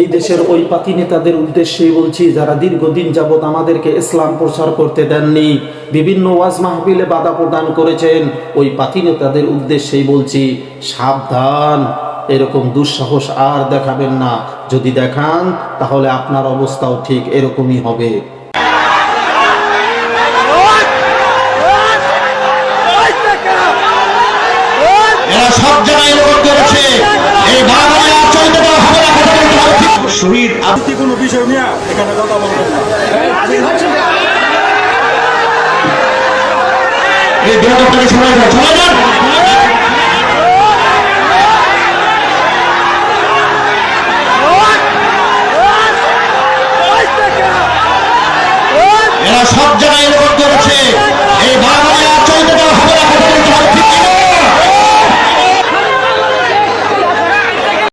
এই দেশের ওই পাতি নেতাদের উদ্দেশ্যেই বলছি, যারা দীর্ঘদিন যাবৎ আমাদেরকে ইসলাম প্রচার করতে দেননি, বিভিন্ন ওয়াজ মাহফিলে বাধা প্রদান করেছেন, ওই পাতি নেতাদের উদ্দেশ্যেই বলছি, সাবধান, এরকম দুঃসাহস আর দেখাবেন না। যদি দেখান, তাহলে আপনার অবস্থাও ঠিক এরকমই হবে। সব শহীদ আপনি কোন বিষয় নিয়ে এখানে কথা বলবেন এরা সব জায়গায়